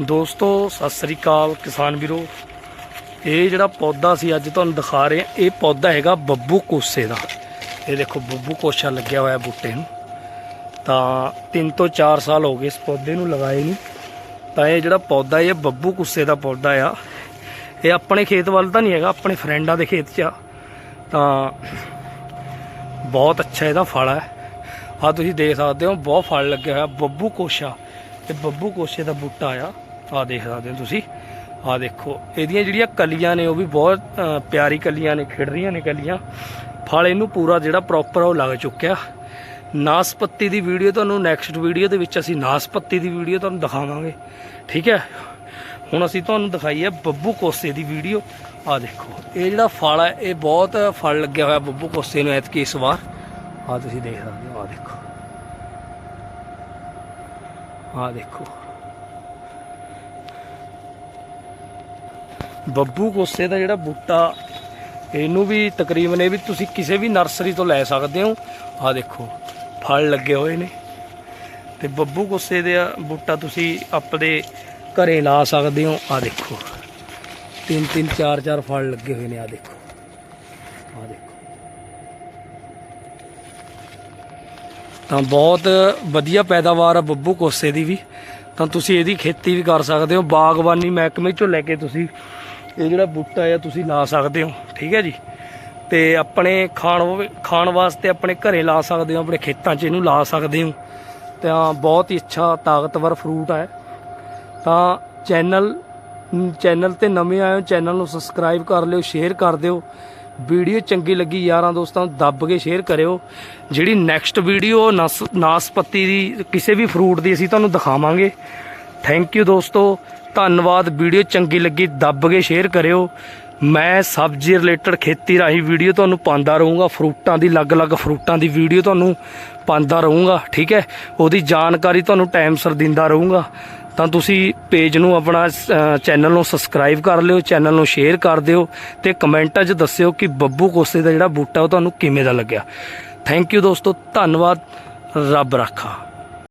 ਦੋਸਤੋ, ਸਤਿ ਸ੍ਰੀ ਅਕਾਲ ਕਿਸਾਨ ਵੀਰੋ। ਇਹ ਜਿਹੜਾ ਪੌਦਾ ਸੀ, ਅੱਜ ਤੁਹਾਨੂੰ ਦਿਖਾ ਰਹੇ ਹਾਂ। ਇਹ ਪੌਦਾ ਹੈਗਾ ਬੱਬੂ ਕੋਸੇ ਦਾ। ਇਹ ਦੇਖੋ, ਬੱਬੂ ਕੋਸਾ ਲੱਗਿਆ ਹੋਇਆ ਬੂਟੇ ਨੂੰ। ਤਾਂ 3 ਤੋਂ 4 ਸਾਲ ਹੋ ਗਏ ਇਸ ਪੌਦੇ ਨੂੰ ਲਗਾਏ ਨੂੰ। ਤਾਂ ਇਹ ਜਿਹੜਾ ਪੌਦਾ, ਇਹ ਬੱਬੂ ਕੋਸੇ ਦਾ ਪੌਦਾ ਆ। ਇਹ ਆਪਣੇ ਖੇਤ ਵੱਲ ਤਾਂ ਨਹੀਂ ਹੈਗਾ, ਆਪਣੇ ਫਰੈਂਡਾਂ ਦੇ ਖੇਤ 'ਚ ਆ। ਤਾਂ ਬਹੁਤ ਅੱਛਾ ਇਹਦਾ ਫਲ ਹੈ ਆ ਤੁਸੀਂ ਦੇਖ ਸਕਦੇ ਹੋ, ਬਹੁਤ ਫਲ ਲੱਗਿਆ ਹੋਇਆ, ਬੱਬੂ ਕੋਸ਼ਾ। ਤੇ ਬੱਬੂ ਕੋਸ਼ੇ ਦਾ ਬੂਟਾ ਆ। ਆ ਦੇਖ ਸਕਦੇ ਹੋ ਤੁਸੀਂ। ਆ ਦੇਖੋ, ਇਹਦੀਆਂ ਜਿਹੜੀਆਂ ਕਲੀਆਂ ਨੇ, ਉਹ ਵੀ ਬਹੁਤ ਪਿਆਰੀ ਕਲੀਆਂ ਨੇ, ਖਿੜ ਰਹੀਆਂ ਨੇ ਕਲੀਆਂ। ਫਲ ਇਹਨੂੰ ਪੂਰਾ ਜਿਹੜਾ ਪ੍ਰੋਪਰ ਉਹ ਲੱਗ ਚੁੱਕਿਆ। ਨਾਸਪਤੀ ਦੀ ਵੀਡੀਓ ਤੁਹਾਨੂੰ ਨੈਕਸਟ ਵੀਡੀਓ ਦੇ ਵਿੱਚ ਅਸੀਂ ਨਾਸਪੱਤੀ ਦੀ ਵੀਡੀਓ ਤੁਹਾਨੂੰ ਦਿਖਾਵਾਂਗੇ। ਠੀਕ ਹੈ? ਹੁਣ ਅਸੀਂ ਤੁਹਾਨੂੰ ਦਿਖਾਈ ਹੈ ਬੱਬੂ ਕੋਸੇ ਦੀ ਵੀਡੀਓ ਆ ਦੇਖੋ, ਇਹ ਜਿਹੜਾ ਫਲ ਹੈ, ਇਹ ਬਹੁਤ ਫਲ ਲੱਗਿਆ ਹੋਇਆ ਬੱਬੂ ਕੋਸੇ ਨੂੰ ਐਤਕੀ ਇਸ ਵਾਰ। ਆ ਤੁਸੀਂ ਦੇਖ ਸਕਦੇ ਹੋ ਆ ਦੇਖੋ। ਆ ਦੇਖੋ। ਬੱਬੂ ਕੋਸੇ ਦਾ ਜਿਹੜਾ ਬੂਟਾ, ਇਹਨੂੰ ਵੀ ਤਕਰੀਬਨ ਇਹ ਵੀ ਤੁਸੀਂ ਕਿਸੇ ਵੀ ਨਰਸਰੀ ਤੋਂ ਲੈ ਸਕਦੇ ਹੋ। ਆ ਦੇਖੋ, ਫਲ ਲੱਗੇ ਹੋਏ ਨੇ। ਤੇ ਬੱਬੂ ਕੋਸੇ ਦੇ ਬੂਟਾ ਤੁਸੀਂ ਆਪਣੇ ਘਰੇ ਲਾ ਸਕਦੇ ਹੋ। ਆ ਦੇਖੋ ਤਿੰਨ ਤਿੰਨ ਚਾਰ ਚਾਰ ਫਲ ਲੱਗੇ ਹੋਏ ਨੇ, ਆ ਦੇਖੋ। ਆ ਦੇਖੋ। ਤਾਂ ਬਹੁਤ ਵਧੀਆ ਪੈਦਾਵਾਰ ਆ ਬੱਬੂ ਕੋਸੇ ਦੀ ਵੀ। ਤਾਂ ਤੁਸੀਂ ਇਹਦੀ ਖੇਤੀ ਵੀ ਕਰ ਸਕਦੇ ਹੋ। ਬਾਗਬਾਨੀ ਮਹਿਕਮੇ ਚੋਂ ਲੈ ਕੇ ਤੁਸੀਂ ਇਹ ਜਿਹੜਾ ਬੂਟਾ ਆ, ਤੁਸੀਂ ਲਾ ਸਕਦੇ ਹੋ। ਠੀਕ ਹੈ ਜੀ? ਤੇ ਆਪਣੇ ਖਾਣ ਵਾ- ਖਾਣ ਵਾਸਤੇ ਆਪਣੇ ਘਰੇ ਲਾ ਸਕਦੇ ਹੋ, ਆਪਣੇ ਖੇਤਾਂ 'ਚ ਇਹਨੂੰ ਲਾ ਸਕਦੇ ਹੋ। ਤਾਂ ਬਹੁਤ ਹੀ ਅੱਛਾ ਤਾਕਤਵਰ ਫਰੂਟ ਹੈ ਤਾਂ ਚੈਨਲ ਚੈਨਲ ਤੇ ਨਵੇਂ ਆਏ ਹੋ, ਚੈਨਲ ਨੂੰ ਸਬਸਕ੍ਰਾਈਬ ਕਰ ਲਿਓ ਸ਼ੇਅਰ ਕਰ ਦਿਓ। ਵੀਡੀਓ ਚੰਗੀ ਲੱਗੀ ਯਾਰਾਂ ਦੋਸਤਾਂ ਨੂੰ ਦੱਬ ਕੇ ਸ਼ੇਅਰ ਕਰਿਓ। ਜਿਹੜੀ ਨੈਕਸਟ ਵੀਡੀਓ ਨਸ ਨਾਸਪਤੀ ਦੀ, ਕਿਸੇ ਵੀ ਫਰੂਟ ਦੀ ਅਸੀਂ ਤੁਹਾਨੂੰ ਦਿਖਾਵਾਂਗੇ। ਥੈਂਕ ਯੂ ਦੋਸਤੋ। ਧੰਨਵਾਦ। ਵੀਡੀਓ ਚੰਗੀ ਲੱਗੀ, ਦੱਬ ਕੇ ਸ਼ੇਅਰ ਕਰਿਓ। ਮੈਂ ਸਬਜ਼ੀ ਰਿਲੇਟਡ ਖੇਤੀ ਰਾਹੀਂ ਵੀਡੀਓ ਤੁਹਾਨੂੰ ਪਾਉਂਦਾ ਰਹੂੰਗਾ। ਫਰੂਟਾਂ ਦੀ ਅਲੱਗ-ਅਲੱਗ ਫਰੂਟਾਂ ਦੀ ਵੀਡੀਓ ਤੁਹਾਨੂੰ ਪਾਉਂਦਾ ਰਹੂੰਗਾ, ਠੀਕ ਹੈ? ਉਹਦੀ ਜਾਣਕਾਰੀ ਤੁਹਾਨੂੰ ਟਾਈਮ ਸਿਰ ਦਿੰਦਾ ਰਹੂੰਗਾ। ਤਾਂ ਤੁਸੀਂ ਪੇਜ ਨੂੰ ਆਪਣਾ ਚੈਨਲ ਨੂੰ ਸਬਸਕ੍ਰਾਈਬ ਕਰ ਲਿਓ, ਚੈਨਲ ਨੂੰ ਸ਼ੇਅਰ ਕਰ ਦਿਓ ਤੇ ਕਮੈਂਟਾਂ 'ਚ ਦੱਸਿਓ ਕਿ ਬੱਬੂ ਕੋਸੇ ਦਾ ਜਿਹੜਾ ਬੂਟਾ ਉਹ ਤੁਹਾਨੂੰ ਕਿਵੇਂ ਦਾ ਲੱਗਿਆ। ਥੈਂਕ ਯੂ ਦੋਸਤੋ, ਧੰਨਵਾਦ, ਰੱਬ ਰਾਖਾ।